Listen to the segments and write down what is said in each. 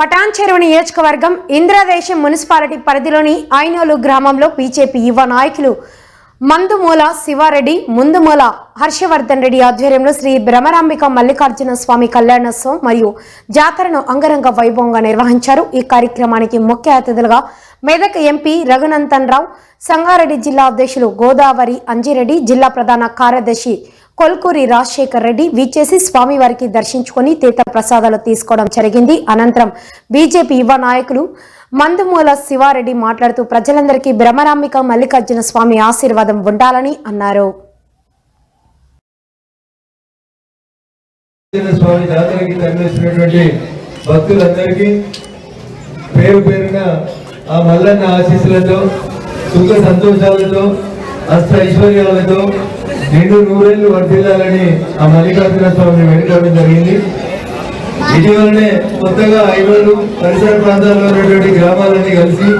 పటాన్ చెరువు నియోజకవర్గం ఇంద్రదేశం మున్సిపాలిటీ పరిధిలోని ఐనోలు గ్రామంలో బీజేపీ యువ నాయకులు మందుమూల శివారెడ్డి ముందుమూల హర్షవర్ధన్ రెడ్డి ఆధ్వర్యంలో శ్రీ భ్రమరాంబిక మల్లికార్జున స్వామి కళ్యాణోత్సవం మరియు జాతరను అంగరంగ వైభవంగా నిర్వహించారు. ఈ కార్యక్రమానికి ముఖ్య అతిథులుగా మెదక్ ఎంపీ రఘునందన్ రావు సంగారెడ్డి జిల్లా అధ్యక్షులు గోదావరి అంజిరెడ్డి జిల్లా ప్రధాన కార్యదర్శి కొల్కూరి రాజశేఖర్ రెడ్డి విచ్చేసి స్వామివారికి దర్శించుకొని తీర్థ ప్రసాదాలు తీసుకోవడం జరిగింది. అనంతరం బీజేపీ యువ నాయకులు మందుమూల శివారెడ్డి మాట్లాడుతూ ప్రజలందరికీ బ్రహ్మరాంబిక మల్లికార్జున స్వామి ఆశీర్వాదం ఉండాలని అన్నారు. స్వామి జాతరకి తరలిస్తున్నటువంటి భక్తులందరికీ పేరు పేరున ఆ మల్లన్న ఆశీస్సులతో సుఖ సంతోషాలతో అస్త ఐశ్వర్యాలతో రెండు నూరేళ్ళు వర్ధిల్లాలని ఆ మల్లికార్జున స్వామిని వేడుకోవడం జరిగింది. ఇటీవలనే కొత్తగా ఐరోలు పరిసర ప్రాంతాల్లో ఉన్నటువంటి గ్రామాలన్నీ కలిసి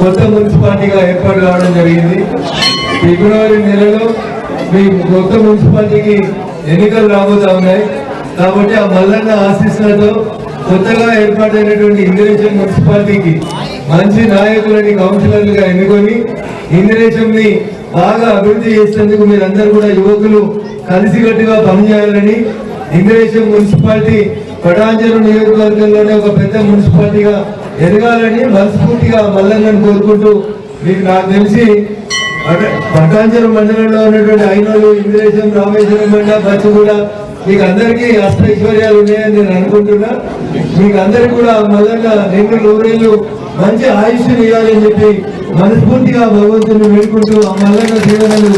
కొత్త మున్సిపాలిటీగా ఏర్పాటు కావడం జరిగింది. ఫిబ్రవరి నెలలో మీ కొత్త మున్సిపాలిటీకి ఎన్నికలు రాబోతా ఉన్నాయి. కాబట్టి ఆ మల్లన్న ఆశీస్సులతో కొత్తగా ఏర్పాటైనటువంటి ఇంద్రేశం మున్సిపాలిటీకి మంచి నాయకులని కౌన్సిలర్లుగా ఎన్నుకొని ఇంద్రేశంని బాగా అభివృద్ధి చేసేందుకు మీరందరూ కూడా యువకులు కలిసికట్టుగా పనిచేయాలని ఇంద్రేశం మున్సిపాలిటీ పటాంజలు నియోజకవర్గంలోనే ఒక పెద్ద మున్సిపాలిటీగా ఎదగాలని మనస్ఫూర్తిగా మల్లన్నను కోరుకుంటూ మీకు నాకు తెలిసి పట- పటాంజలు మండలంలో ఉన్నటువంటి ఐనోలు ఇంద్రేశం రామేశ్వరం మండ కూడా మీకు అందరికీ అష్ట ఐశ్వర్యాలు ఉన్నాయని నేను అనుకుంటున్నా. మీకు అందరికీ కూడా మల్లన్న రెండు నూరేళ్ళు మంచి ఆయుష్ని ఇవ్వాలని చెప్పి మనస్ఫూర్తిగా భగవంతుని వేడుకుంటూ ఆ మల్లన్న సేవలు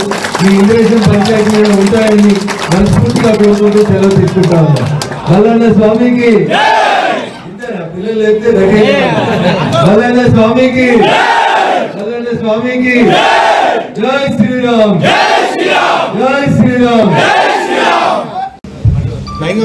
ఈ ఇంద్రేశం పంచాయతీ ఉంటాయని మనస్ఫూర్తిగా కోరుకుంటూ సెలవు తీసుకుంటాము. మల్లన్న స్వామికి పిల్లలు అయితే మల్లన్న స్వామికి మల్లన్న స్వామికి జై శ్రీరామ్. జై శ్రీరామ్. లైన్